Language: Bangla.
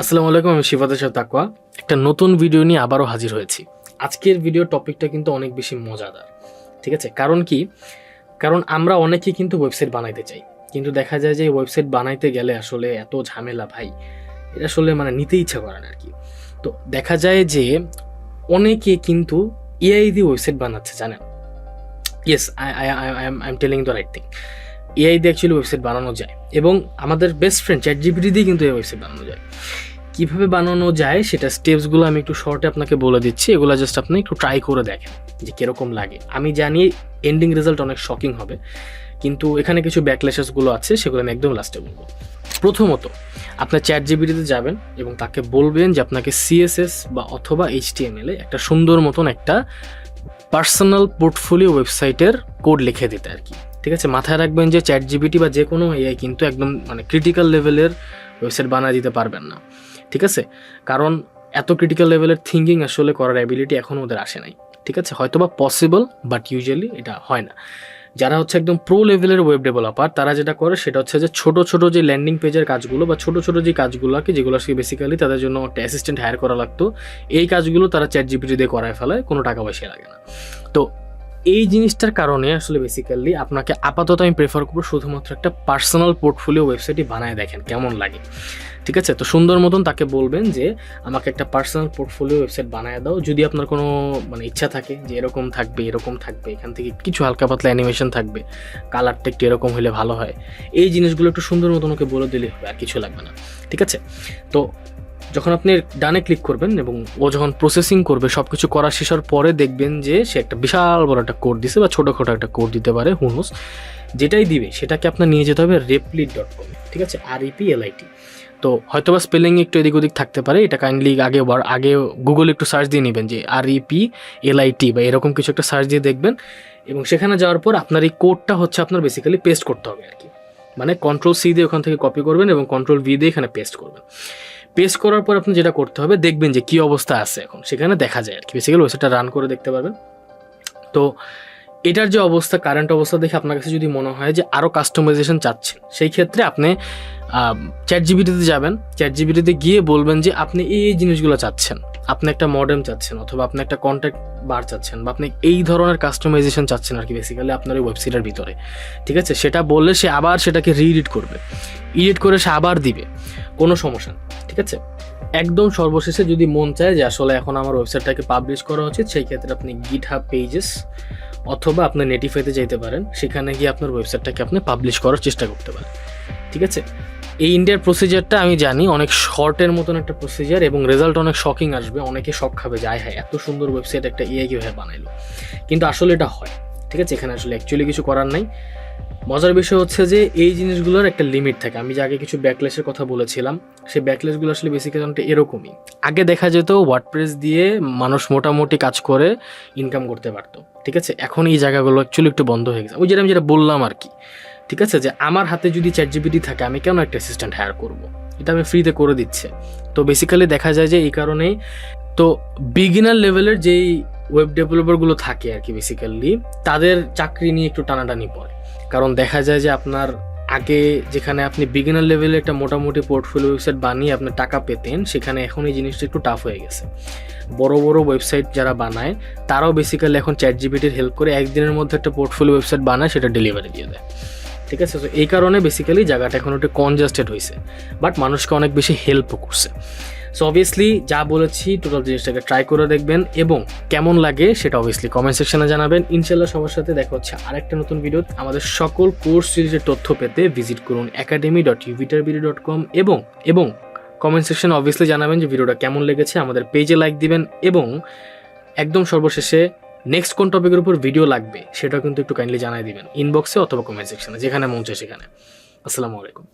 আসসালামু আলাইকুম, আমি সাথে তাকওয়া। একটা নতুন ভিডিও নিয়ে আবারও হাজির হয়েছি। আজকের ভিডিও টপিকটা কিন্তু অনেক বেশি মজাদার, ঠিক আছে? কারণ কি? কারণ আমরা অনেকেই কিন্তু ওয়েবসাইট বানাইতে চাই। কিন্তু দেখা যায় যে ওয়েবসাইট বানাইতে গেলে আসলে এত ঝামেলা ভাই, এটা আসলে মানে নিতে ইচ্ছা করে না আর কি। তো দেখা যায় যে অনেকে কিন্তু এআই দিয়ে ওয়েবসাইট বানাচ্ছে, জানেন? Yes I I I I am telling the right thing AI দিয়ে অ্যাকচুয়ালি ওয়েবসাইট বানানো যায় এবং আমাদের বেস্ট ফ্রেন্ড চ্যাট জিপিটি দিয়ে কিন্তু এই ওয়েবসাইট বানানো যায়। কীভাবে বানানো যায় সেটা স্টেপসগুলো আমি একটু শর্টে আপনাকে বলে দিচ্ছি, এগুলো জাস্ট আপনি একটু ট্রাই করে দেখেন যে কীরকম লাগে। আমি জানি এন্ডিং রেজাল্ট অনেক শকিং হবে, কিন্তু এখানে কিছু ব্যাকলেসেসগুলো আছে, সেগুলো আমি একদম লাস্টে বলব। প্রথমত, আপনার চ্যাট জিবিটিতে যাবেন এবং তাকে বলবেন যে আপনাকে সিএসএস বা অথবা এইচটিএমএল একটা সুন্দর মতন একটা পার্সোনাল পোর্টফোলিও ওয়েবসাইটের কোড লিখে দিতে আর কি। ঠিক আছে? মাথায় রাখবেন যে চ্যাট জিবিটি বা যে কোনো এআই কিন্তু একদম মানে ক্রিটিক্যাল লেভেলের ওয়েবসাইট বানিয়ে দিতে পারবেন না। ঠিক আছে? কারণ এত ক্রিটিক্যাল লেভেলের থিঙ্কিং আসলে করার অ্যাবিলিটি এখনও ওদের আসে নাই। ঠিক আছে? হয়তো বা পসিবল বাট ইউজুয়ালি এটা হয় না। যারা হচ্ছে একদম প্রো লেভেলের ওয়েব ডেভেলপার তারা যেটা করে সেটা হচ্ছে যে ছোট ছোট যে ল্যান্ডিং পেজের কাজগুলো বা ছোট ছোট যে কাজগুলোকে যেগুলো আসলে বেসিক্যালি তাদের জন্য একটা অ্যাসিস্ট্যান্ট হায়ার করা লাগতো, এই কাজগুলো তারা চ্যাট জিপিটি দিয়ে করায় ফেলায়, কোনো টাকা পয়সা লাগে না। তো এই জিনিসটার কারণে আসলে বেসিক্যালি আপনাকে আপাতত আমি প্রেফার করব শুধুমাত্র একটা পার্সোনাল পোর্টফোলিও ওয়েবসাইটই বানায় দেখেন, কেমন লাগে। ঠিক আছে? তো সুন্দর মতন তাকে বলবেন যে, আমাকে একটা পার্সোনাল পোর্টফোলিও ওয়েবসাইট বানায় দাও। যদি আপনার কোনো মানে ইচ্ছা থাকে যে, এরকম থাকবে এরকম থাকবে, এখান থেকে কিছু হালকা পাতলা অ্যানিমেশন থাকবে কালারটা একটু এরকম হলে ভালো হয়। এই জিনিসগুলো একটু সুন্দর মতন ওকে বলে দিলে হবে, আর কিছু লাগবে না। ঠিক আছে? তো যখন আপনি ডানে ক্লিক করবেন এবং ও যখন প্রসেসিং করবে সব কিছু করা শেষের পরে দেখবেন যে সে একটা বিশাল বড় একটা কোড দিছে বা ছোটোখাটো একটা কোড দিতে পারে হুনোস যেটাই দিবে, সেটাকে আপনার নিয়ে যেতে হবে রেপলিট ডট কম ঠিক আছে আর ইপি এলআইটি তো হয়তো বা স্পেলিং একটু এদিক ওদিক থাকতে পারে, এটা কাইন্ডলি আগে আগে গুগল একটু সার্চ দিয়ে নেবেন যে আর ইপি এলআইটি বা এরকম কিছু একটা সার্চ দিয়ে দেখবেন এবং সেখানে যাওয়ার পর আপনার এই কোডটা হচ্ছে আপনার বেসিক্যালি পেস্ট করতে হবে আর কি। মানে কন্ট্রোল সি দিয়ে ওখান থেকে কপি করবেন এবং কন্ট্রোল ভি দিয়ে এখানে পেস্ট করবেন। পেস্ট করার পর আপনি যেটা করতে হবে, দেখবেন যে কী অবস্থা আছে এখন। সেখানে দেখা যায় আর কি। বেসিক্যালি ওয়েবসাইটটা রান করে দেখতে পারবেন। তো এটার যে অবস্থা কারেন্ট অবস্থা দেখে আপনার কাছে যদি মনে হয় যে আরও কাস্টমাইজেশন চাচ্ছেন, সেই ক্ষেত্রে আপনি চ্যাট জিবিটিতে যাবেন চ্যাট জিবিটিতে গিয়ে বলবেন যে আপনি এই এই জিনিসগুলো চাচ্ছেন। আপনি একটা মডেম চাচ্ছেন অথবা আপনি একটা কন্ট্যাক্ট বার চাচ্ছেন বা আপনি এই ধরনের কাস্টমাইজেশন চাচ্ছেন আর কি বেসিক্যালি আপনার ওই ওয়েবসাইটের ভিতরে। ঠিক আছে? সেটা বললে সে আবার সেটাকে রিএডিট করবে। এডিট করে সে আবার দিবে। কোনো সমস্যা ঠিক আছে? একদম সর্বশেষে যদি মন চায় যে আসলে এখন আমার ওয়েবসাইটটাকে পাবলিশ করা উচিত, সেই ক্ষেত্রে আপনি গিট হাব পেজেস অথবা আপনি নেটিফাইতে যেতে পারেন। সেখানে গিয়ে আপনার ওয়েবসাইটটাকে আপনি পাবলিশ করার চেষ্টা করতে পারেন। ঠিক আছে? এই ইন্ডিয়ার প্রসিজারটা আমি জানি, অনেক শর্টের মতন একটা প্রসিজার এবং রেজাল্ট অনেক শকিং আসবে, অনেকে শখ খাবে যায় হ্যাঁ এত সুন্দর ওয়েবসাইট একটা ইয়ে কীভাবে বানাইলো? কিন্তু আসলে এটা হয়, ঠিক আছে? এখানে আসলে অ্যাকচুয়ালি কিছু করার নাই। মজার বিষয় হচ্ছে যে এই জিনিসগুলোর একটা লিমিট থাকে। আমি যে আগে কিছু ব্যাকলেসের কথা বলেছিলাম, সেই ব্যাকলেসগুলো আসলে বেসিক্যালি এরকমই। আগে দেখা যেত ওয়ার্ডপ্রেস দিয়ে মানুষ মোটামুটি কাজ করে ইনকাম করতে পারতো, ঠিক আছে? এখন এই জায়গাগুলো অ্যাকচুয়ালি একটু বন্ধ হয়ে গেছে। ওই যেটা আমি যেটা বললাম আর কি, ঠিক আছে? যে আমার হাতে যদি চ্যাট জিপিটি থাকে, আমি কেন একটা অ্যাসিস্ট্যান্ট হায়ার করব? এটা আমি ফ্রিতে করে দিচ্ছে। তো বেসিক্যালি দেখা যায় যে এই কারণেই তো বিগিনার লেভেলের যেই ওয়েব ডেভেলপারগুলো থাকে আর কি বেসিক্যালি তাদের চাকরি নিয়ে একটু টানাটানি পড়ে। কারণ দেখা যায় যে আপনার আগে যেখানে আপনি বিগিনার লেভেলে একটা মোটামুটি পোর্টফোলিও ওয়েবসাইট বানিয়ে আপনার টাকা পেতেন, সেখানে এখন এই জিনিসটা একটু টাফ হয়ে গেছে। বড় বড় ওয়েবসাইট যারা বানায়, তারাও বেসিক্যালি এখন চ্যাট জিবিটির হেল্প করে একদিনের মধ্যে একটা পোর্টফোলিও ওয়েবসাইট বানায়, সেটা ডেলিভারি দিয়ে দেয়। ঠিক আছে? তো এই কারণে বেসিক্যালি জায়গাটা এখন একটু কনজাস্টেড হয়েছে বাট মানুষকে অনেক বেশি হেল্পও করছে। সো অবভিয়াসলি যা বলেছি টোটাল জিনিসটাকে ট্রাই করে দেখবেন এবং কেমন লাগে সেটা অবভিয়াসলি কমেন্ট সেকশনে জানাবেন। ইনশাল্লাহ সবার সাথে দেখা হচ্ছে আরেকটা নতুন ভিডিও আমাদের সকল কোর্স সিরিজের তথ্য পেতে ভিজিট করুন একাডেমি ডট ইউভিটার ডট কম এবং এবং কমেন্ট সেকশনে অবভিয়াসলি জানাবেন যে ভিডিওটা কেমন লেগেছে। আমাদের পেজে লাইক দিবেন এবং একদম সর্বশেষে নেক্সট কোন টপিকের উপর ভিডিও লাগবে, সেটা কিন্তু একটু কাইন্ডলি জানাই দিবেন ইনবক্সে অথবা কমেন্ট সেকশনে যেখানে মন চায় সেখানে। আসসালামু আলাইকুম।